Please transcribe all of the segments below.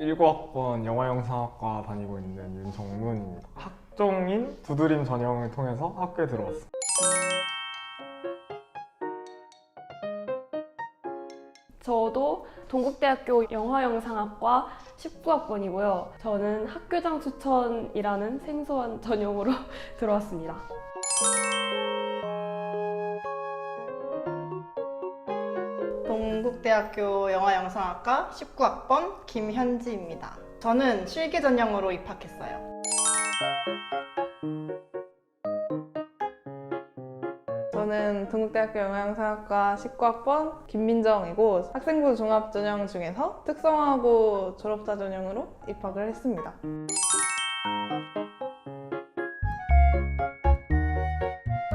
19학번 영화영상학과 다니고 있는 윤정문입니다. 학종인 두드림 전형을 통해서 학교에 들어왔습니다. 저도 동국대학교 영화영상학과 19학번이고요. 저는 학교장 추천이라는 생소한 전형으로 들어왔습니다. 동국대학교 영화영상학과 19학번 김현지입니다. 저는 실기 전형으로 입학했어요. 저는 동국대학교 영양사학과 19학번 김민정이고 학생부 종합 전형 중에서 특성화고 졸업자 전형으로 입학을 했습니다.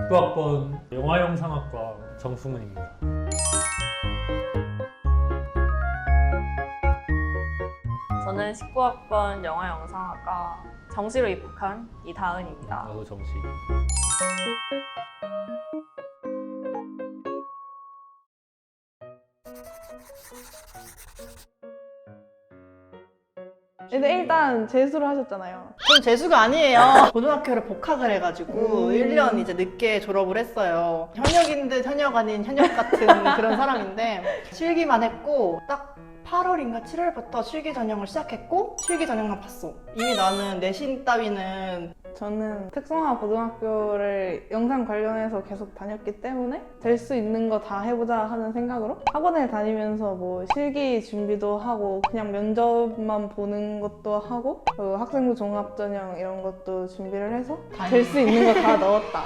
학번 영화영상학과 정승은입니다. 저는 19학번 영화영상학과 정시로 입학한 이다은입니다. 나도 정시. 근데 일단 재수를 하셨잖아요. 전 재수가 아니에요. 고등학교를 복학을 해가지고 1년 이제 늦게 졸업을 했어요. 현역인 듯 현역 아닌 현역 같은 그런 사람인데 실기만 했고 딱 8월인가 7월부터 실기 전형을 시작했고 실기 전형만 봤어. 이미 나는 내신 따위는 저는 특성화 고등학교를 영상 관련해서 계속 다녔기 때문에 될 수 있는 거 다 해보자 하는 생각으로 학원을 다니면서 뭐 실기 준비도 하고 그냥 면접만 보는 것도 하고 그리고 학생부 종합 전형 이런 것도 준비를 해서 될 수 있는 거 다 넣었다.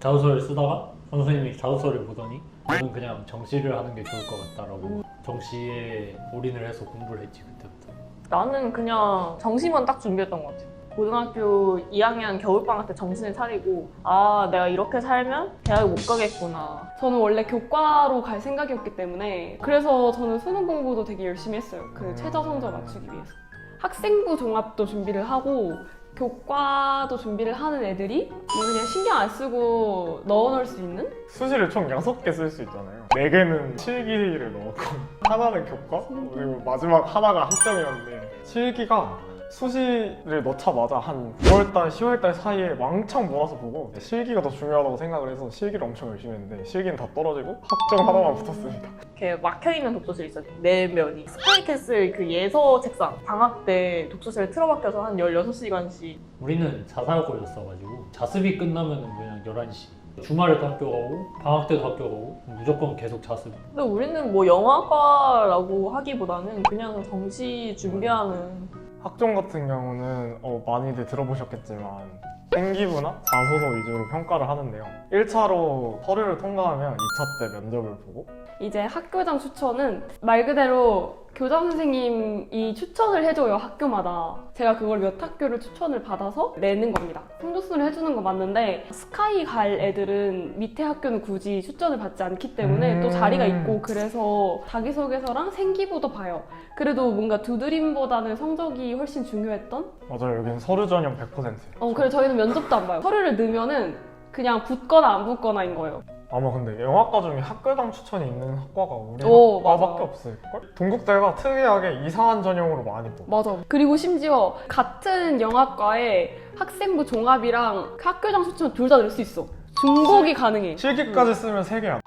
자소서를 쓰다가 선생님이 자소서를 보더니 저는 그냥 정시를 하는 게 좋을 것 같다라고 정시에 올인을 해서 공부를 했지 그때부터. 나는 그냥 정시만 딱 준비했던 것 같아. 고등학교 2학년 겨울방학 때 정신을 차리고 아 내가 이렇게 살면 대학에 못 가겠구나. 저는 원래 교과로 갈 생각이었기 때문에 그래서 저는 수능 공부도 되게 열심히 했어요. 그 최저 성적 맞추기 위해서. 학생부 종합도 준비를 하고 교과도 준비를 하는 애들이 뭐 그냥 신경 안 쓰고 넣어놓을 수 있는? 수시를 총 6개 쓸 수 있잖아요. 4개는 실기를 넣었고 하나는 교과 그리고 마지막 하나가 학점이었는데 실기가 수시를 넣자마자 한 9월달, 10월달 사이에 왕창 몰아서 보고 실기가 더 중요하다고 생각을 해서 실기를 엄청 열심히 했는데 실기는 다 떨어지고 학점 하나만 붙었습니다. 이렇게 막혀있는 독서실 있어. 네 면이. 스카이캐슬 그 예서 책상. 방학 때 독서실에 틀어박혀서 한 16시간씩. 우리는 자사고였어가지고 자습이 끝나면은 그냥 11시. 주말에도 학교 가고 방학 때도 학교 가고 무조건 계속 자습. 근데 우리는 뭐 영화과라고 하기보다는 그냥 정시 준비하는 학종 같은 경우는 어, 많이들 들어보셨겠지만 생기부나 자소서 위주로 평가를 하는데요. 1차로 서류를 통과하면 2차 때 면접을 보고 이제 학교장 추천은 말 그대로 교장 선생님이 추천을 해줘요 학교마다. 제가 그걸 몇 학교를 추천을 받아서 내는 겁니다. 성적순을 해주는 건 맞는데 스카이 갈 애들은 밑에 학교는 굳이 추천을 받지 않기 때문에 음. 또 자리가 있고 그래서 자기소개서랑 생기부도 봐요. 그래도 뭔가 두드림보다는 성적이 훨씬 중요했던? 맞아요. 여기는 서류 전형 100%예요. 어 그래 저희는 면접도 안 봐요. 서류를 넣으면은 그냥 붙거나 안 붙거나인 거예요 아마 근데 영화과 중에 학교당 추천이 있는 학과가 우리 오, 학과밖에 맞아. 없을걸? 동국대가 특이하게 이상한 전형으로 많이 뽑아. 맞아. 그리고 심지어 같은 영화과에 학생부 종합이랑 학교장 추천 둘다 넣을 수 있어. 중복이 가능해. 실기까지 쓰면 3개야.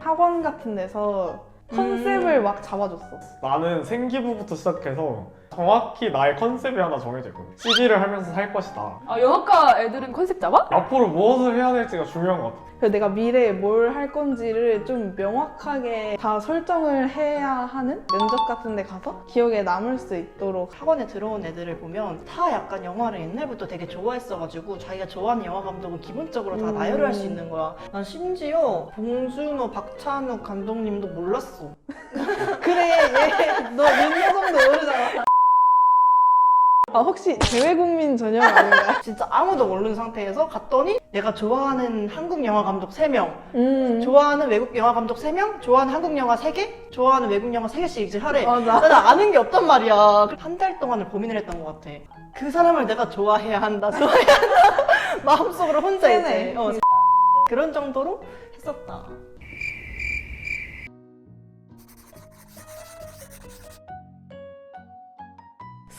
학원 같은 데서 컨셉을 막 잡아줬어. 나는 생기부부터 시작해서 정확히 나의 컨셉이 하나 정해져 있거든. CD를 하면서 살 것이다. 아, 영화과 애들은 컨셉 잡아? 앞으로 무엇을 해야 될지가 중요한 것 같아. 그래서 내가 미래에 뭘 할 건지를 좀 명확하게 다 설정을 해야 하는 면접 같은 데 가서 기억에 남을 수 있도록 학원에 들어온 애들을 보면 다 약간 영화를 옛날부터 되게 좋아했어가지고 자기가 좋아하는 영화 감독은 기본적으로 다 음. 나열을 할 수 있는 거야. 난 심지어 봉준호, 박찬욱 감독님도 몰랐어. 그래 얘너몇 정도 모르잖아 아 혹시 재외국민 전형 아닌가요? 진짜 아무도 모르는 상태에서 갔더니 내가 좋아하는 한국 영화 감독 3명, 음 좋아하는 외국 영화 감독 3명, 좋아하는 한국 영화 3개, 좋아하는 외국 영화 3개씩 이제 하래. 맞아 나는 아는 게 없단 말이야. 한 달 동안을 고민을 했던 것 같아. 그 사람을 내가 좋아해야 한다, 좋아해야 한다. 마음속으로 혼자 이제 세네. 어, 그런 정도로 했었다.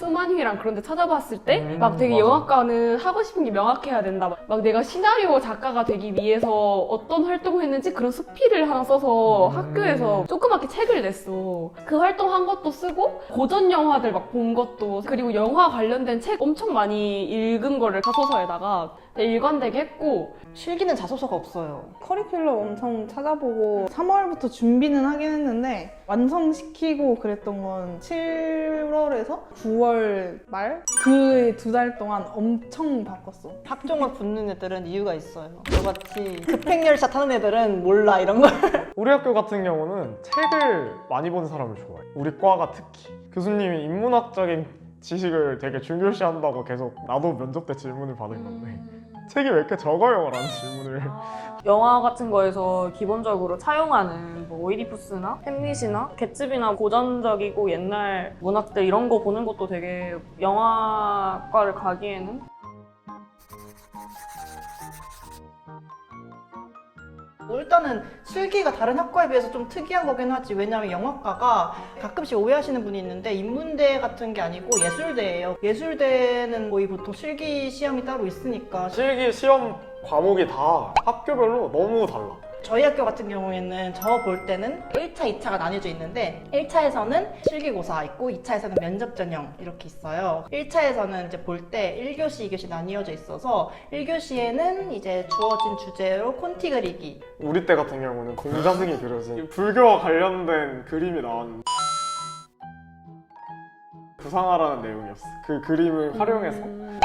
스만휘랑 그런 데 찾아봤을 때 음, 막 되게 맞아. 영화과는 하고 싶은 게 명확해야 된다. 막, 막 내가 시나리오 작가가 되기 위해서 어떤 활동을 했는지 그런 수필을 하나 써서 음. 학교에서 조그맣게 책을 냈어. 그 활동한 것도 쓰고 고전 영화들 막 본 것도 그리고 영화 관련된 책 엄청 많이 읽은 거를 자소서에다가 되게 일관되게 했고 실기는 자소서가 없어요. 커리큘럼 엄청 찾아보고 3월부터 준비는 하긴 했는데 완성시키고 그랬던 건 7월에서 9월 말? 그 두 달 동안 엄청 바꿨어. 학종을 붙는 애들은 이유가 있어요. 너같이 급행열차 타는 애들은 몰라 이런 걸. 우리 학교 같은 경우는 책을 많이 본 사람을 좋아해. 우리 과가 특히 교수님이 인문학적인 지식을 되게 중요시한다고 계속 나도 면접 때 질문을 받은 건데 책이 왜 이렇게 적어요? 라는 질문을 영화 같은 거에서 기본적으로 차용하는 뭐 오이디푸스나 햄릿이나 개츠비나 고전적이고 옛날 문학들 이런 거 보는 것도 되게 영화과를 가기에는 뭐 일단은 실기가 다른 학과에 비해서 좀 특이한 거긴 하지. 왜냐면 영화과가 가끔씩 오해하시는 분이 있는데 인문대 같은 게 아니고 예술대예요. 예술대는 거의 보통 실기 시험이 따로 있으니까 실기 시험 과목이 다 학교별로 너무 달라. 저희 학교 같은 경우에는 저 볼 때는 1차, 2차가 나뉘어져 있는데 1차에서는 실기고사 있고 2차에서는 면접 전형 이렇게 있어요. 1차에서는 이제 볼 때 1교시, 2교시 나뉘어져 있어서 1교시에는 이제 주어진 주제로 콘티 그리기 우리 때 같은 경우는 공자승이 그려진 불교와 관련된 그림이 나왔는데 구상하라는 내용이었어. 그 그림을 활용해서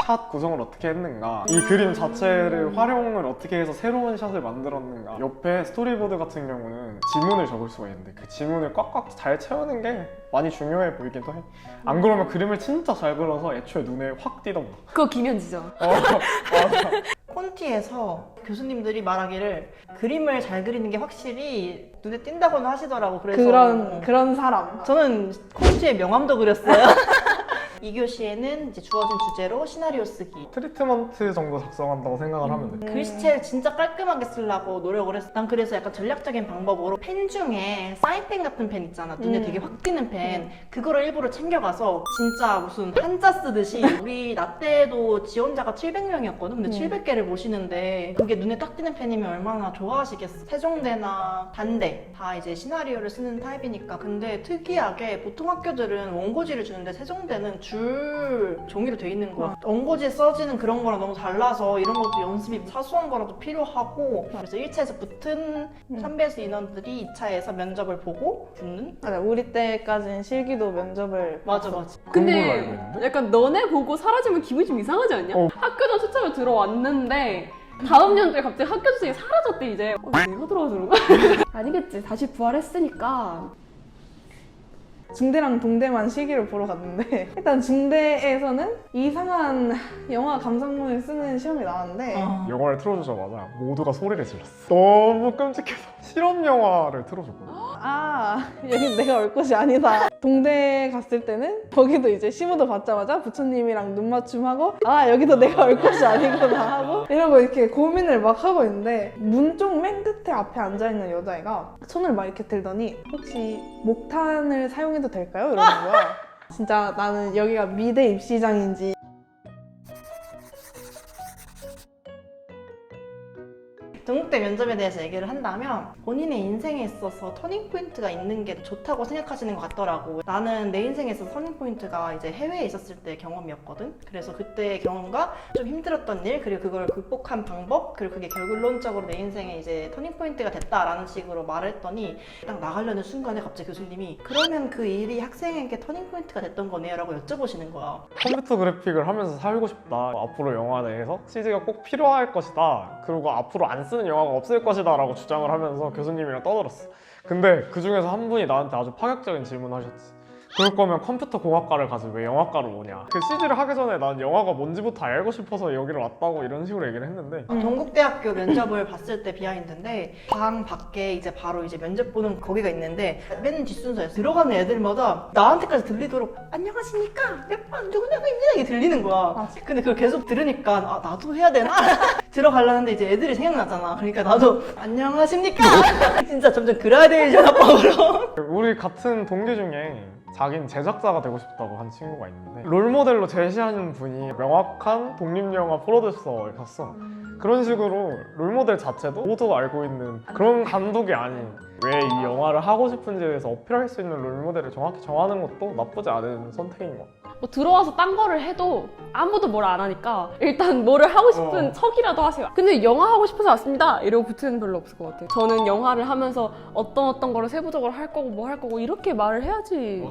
샷 구성을 어떻게 했는가, 이 그림 자체를 활용을 어떻게 해서 새로운 샷을 만들었는가. 옆에 스토리보드 같은 경우는 지문을 적을 수가 있는데 그 지문을 꽉꽉 잘 채우는 게 많이 중요해 보이기도 해. 안 그러면 그림을 진짜 잘 그려서 애초에 눈에 확 띄던가. 그거 김현지죠. 어, 맞아. 콘티에서 교수님들이 말하기를 그림을 잘 그리는 게 확실히 눈에 띈다고는 하시더라고. 그래서 그런 그런 사람. 저는 콘티의 명함도 그렸어요. 2교시에는 이제 주어진 주제로 시나리오 쓰기. 트리트먼트 정도 작성한다고 생각을 하면 돼. 글씨체를 진짜 깔끔하게 쓰려고 노력을 했어. 난 그래서 약간 전략적인 방법으로 펜 중에 사인펜 같은 펜 있잖아. 눈에 음. 되게 확 띄는 펜. 그거를 일부러 챙겨가서 진짜 무슨 한자 쓰듯이 우리 나 때도 지원자가 700명이었거든. 근데 음. 700개를 모시는데 그게 눈에 딱 띄는 펜이면 얼마나 좋아하시겠어. 세종대나 단대 다 이제 시나리오를 쓰는 타입이니까. 근데 특이하게 보통 학교들은 원고지를 주는데 세종대는 줄 종이로 돼 있는 거야. 원고지에 써지는 그런 거랑 너무 달라서 이런 것도 연습이 사소한 거라도 필요하고 그래서 1차에서 붙은 음. 선배수 인원들이 2차에서 면접을 보고 붙는? 맞아, 우리 때까지는 실기도 면접을 맞아. 맞아. 근데? 약간 너네 보고 사라지면 기분이 좀 이상하지 않냐? 어. 학교장 추첨을 들어왔는데 다음 연도에 갑자기 학교 주생이 사라졌대 이제 어, 내가 들어와서 그런가? 아니겠지 다시 부활했으니까 중대랑 동대만 실기를 보러 갔는데 일단 중대에서는 이상한 영화 감상문을 쓰는 시험이 나왔는데 어. 영화를 틀어주자마자 모두가 소리를 질렀어. 너무 끔찍해서 실험 영화를 틀어줬거든. 아 여기 내가 올 곳이 아니다 동대 갔을 때는 거기도 이제 시무도 받자마자 부처님이랑 눈 맞춤하고 아 여기도 내가 올 곳이 아니구나 하고 이러고 이렇게 고민을 막 하고 있는데 문 쪽 맨 끝에 앞에 앉아있는 여자애가 손을 막 이렇게 들더니 혹시 목탄을 사용해도 될까요? 이러는 거야 진짜 나는 여기가 미대 입시장인지 동국대 면접에 대해서 얘기를 한다면 본인의 인생에 있어서 터닝 포인트가 있는 게 좋다고 생각하시는 것 같더라고. 나는 내 인생에 있어서 터닝 포인트가 이제 해외에 있었을 때 경험이었거든. 그래서 그때의 경험과 좀 힘들었던 일 그리고 그걸 극복한 방법 그리고 그게 결론적으로 내 인생에 이제 터닝 포인트가 됐다라는 식으로 말을 했더니 딱 나가려는 순간에 갑자기 교수님이 그러면 그 일이 학생에게 터닝 포인트가 됐던 거네요 라고 여쭤보시는 거야. 컴퓨터 그래픽을 하면서 살고 싶다. 앞으로 영화 내에서 CG가 꼭 필요할 것이다. 그리고 앞으로 안 쓰는 영화 가 없을 것이다. 라고 주장을 하면서 교수님이랑 떠들었어. 근데 그 중에서 한 분이 나한테 아주 파격적인 질문을 하셨지. 그럴 거면 컴퓨터 공학과를 가지 왜 영화과로 오냐. 그 CG를 하기 전에 난 영화가 뭔지부터 알고 싶어서 여기를 왔다고 이런 식으로 얘기를 했는데. 동국대학교 면접을 봤을 때 비하인드인데 방 밖에 이제 바로 이제 면접 보는 거기가 있는데 맨 뒷순서에 들어가는 애들마다 나한테까지 들리도록 안녕하십니까? 몇 번 누구누구입니다. 이게 들리는 거야. 아, 근데 그걸 계속 들으니까 아 나도 해야 되나? 들어가려는데 이제 애들이 생각나잖아. 그러니까 나도 안녕하십니까? 진짜 점점 그라데이션 합법으로. 우리 같은 동기 중에 자기는 제작자가 되고 싶다고 한 친구가 있는데 롤모델로 제시하는 분이 명확한 독립영화 프로듀서였어. 그런 식으로 롤모델 자체도 모두 알고 있는 그런 감독이 아닌 왜 이 영화를 하고 싶은지에 대해서 어필할 수 있는 롤모델을 정확히 정하는 것도 나쁘지 않은 선택인 것 같아 뭐 들어와서 딴 거를 해도 아무도 뭘 안 하니까 일단 뭐를 하고 싶은 어. 척이라도 하세요. 근데 영화 하고 싶어서 왔습니다. 이러고 붙이는 별로 없을 것 같아요. 저는 영화를 하면서 어떤 어떤 거를 세부적으로 할 거고 뭐 할 거고 이렇게 말을 해야지.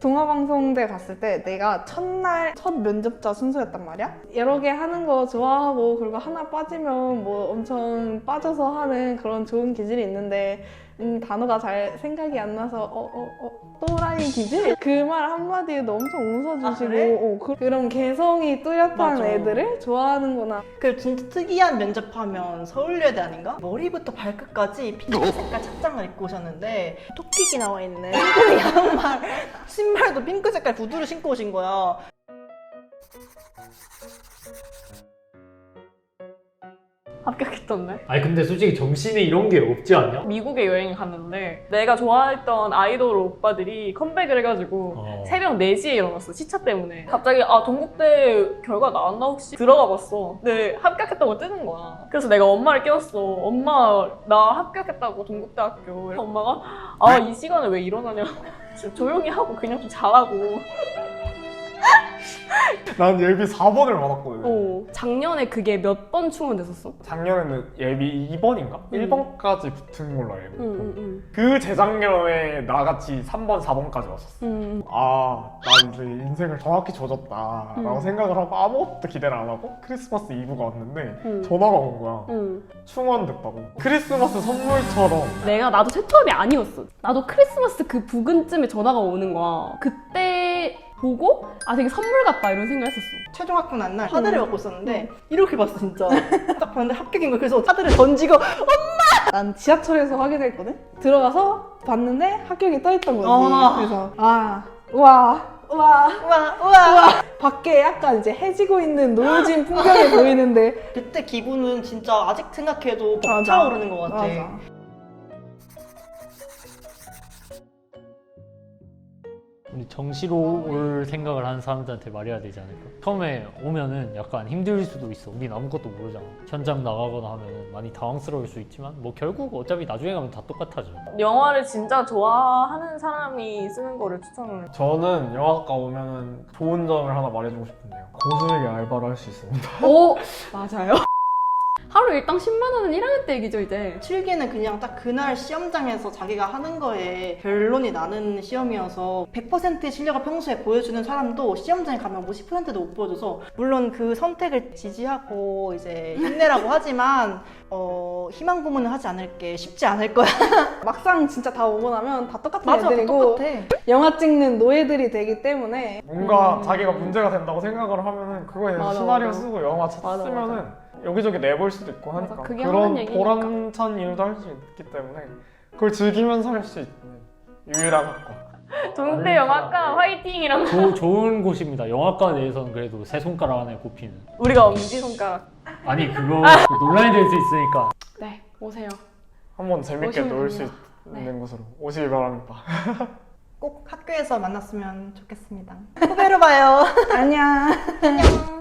동아방송대 갔을 때 내가 첫날 첫 면접자 순서였단 말이야. 여러 개 하는 거 좋아하고 그리고 하나 빠지면 뭐 엄청 빠져서 하는 그런 좋은 기질이 있는데 음, 단어가 잘 생각이 안 나서 어 어 어 또라이 기질? 그 말 한마디에도 엄청 웃어주시고 아, 그래? 어, 그, 런 개성이 뚜렷한 맞아. 애들을 좋아하는구나. 그 진짜 특이한 면접하면 서울예대 아닌가? 머리부터 발끝까지 핑크 색깔 착장을 입고 오셨는데 토끼기 나와 있는 핑크 양말, 신발도 핑크 색깔 구두를 신고 오신 거야. 합격했던데. 아니 근데 솔직히 정신에 이런 게 없지 않냐? 미국에 여행 갔는데 내가 좋아했던 아이돌 오빠들이 컴백을 해가지고 어. 새벽 4시에 일어났어 시차 때문에. 갑자기 아 동국대 결과 나왔나 혹시? 들어가 봤어. 근데 합격했다고 뜨는 거야. 그래서 내가 엄마를 깨웠어. 엄마 나 합격했다고 동국대학교. 그래서 엄마가 아 이 시간에 왜 일어나냐고. 좀 조용히 하고 그냥 좀 자라고 난 예비 4번을 받았거든 어, 작년에 그게 몇 번 충원됐었어? 작년에는 예비 2번인가? 음. 1번까지 붙은 걸로 알고 있고 응, 응, 그 재작년에 나같이 3번, 4번까지 왔었어 응. 아, 나 이제 인생을 정확히 조졌다라고 음. 생각을 하고 아무것도 기대를 안 하고 크리스마스 이브가 왔는데 응. 전화가 온 거야. 응. 충원됐다고. 크리스마스 선물처럼 내가 나도 최초업이 아니었어. 나도 크리스마스 그 부근쯤에 전화가 오는 거야. 그때 보고 아 되게 선물 같다 이런 생각을 했었어. 최종 합격 난날 카드를 갖고 있었는데 이렇게 봤어 진짜. 딱 봤는데 합격인 거야. 그래서 카드를 던지고 난 지하철에서 확인했거든? 들어가서 봤는데 합격이 떠있던 거지. 아. 그래서, 아, 우와, 우와. 우와 우와. 밖에 약간 이제 해지고 있는 노을진 풍경이 보이는데. 그때 기분은 진짜 아직 생각해도 맞아. 벅차오르는 것 같아. 맞아. 우리 정시로 올 생각을 하는 사람들한테 말해야 되지 않을까? 처음에 오면은 약간 힘들 수도 있어. 우린 아무것도 모르잖아. 현장 나가거나 하면은 많이 당황스러울 수 있지만 뭐 결국 어차피 나중에 가면 다 똑같아져. 영화를 진짜 좋아하는 사람이 쓰는 거를 추천을 해. 저는 영화과 오면은 좋은 점을 하나 말해주고 싶은데요. 고수에게 알바를 할 수 있습니다. 오 맞아요. 하루 일당 10만 원은 1학년 때 얘기죠 이제. 실기는 그냥 딱 그날 시험장에서 자기가 하는 거에 결론이 나는 시험이어서 100%의 실력을 평소에 보여주는 사람도 시험장에 가면 뭐 10%도 못 보여줘서 물론 그 선택을 지지하고 이제 힘내라고 하지만 어, 희망 고문을 하지 않을 게 쉽지 않을 거야. 막상 진짜 다 오고 나면 다 똑같은 맞아, 다 애들이고 똑같아. 영화 찍는 노예들이 되기 때문에 뭔가 음. 자기가 문제가 된다고 생각을 하면은 그거에 대해서 맞아, 시나리오 맞아. 쓰고 영화 맞아, 쓰면은 여기저기 내볼 수도 있고 하니까 맞아, 그게 그런 하는 얘기니까. 보람찬 일도 할 수 있기 때문에 그걸 즐기면서 할 수 있는 유일한 학과. 동대 영화과 화이팅이라고 조- 좋은 곳입니다. 영화과 내에서는 그래도 세 손가락 안에 꼽히는. 우리가 엄지 손가락 아니 그거 논란이 될 수 있으니까 네 오세요. 한번 재밌게 오시면 놀 수 됩니다. 있는 곳으로 오시기 바랍니다. 꼭 학교에서 만났으면 좋겠습니다. 후배로 봐요. 안녕. 안녕.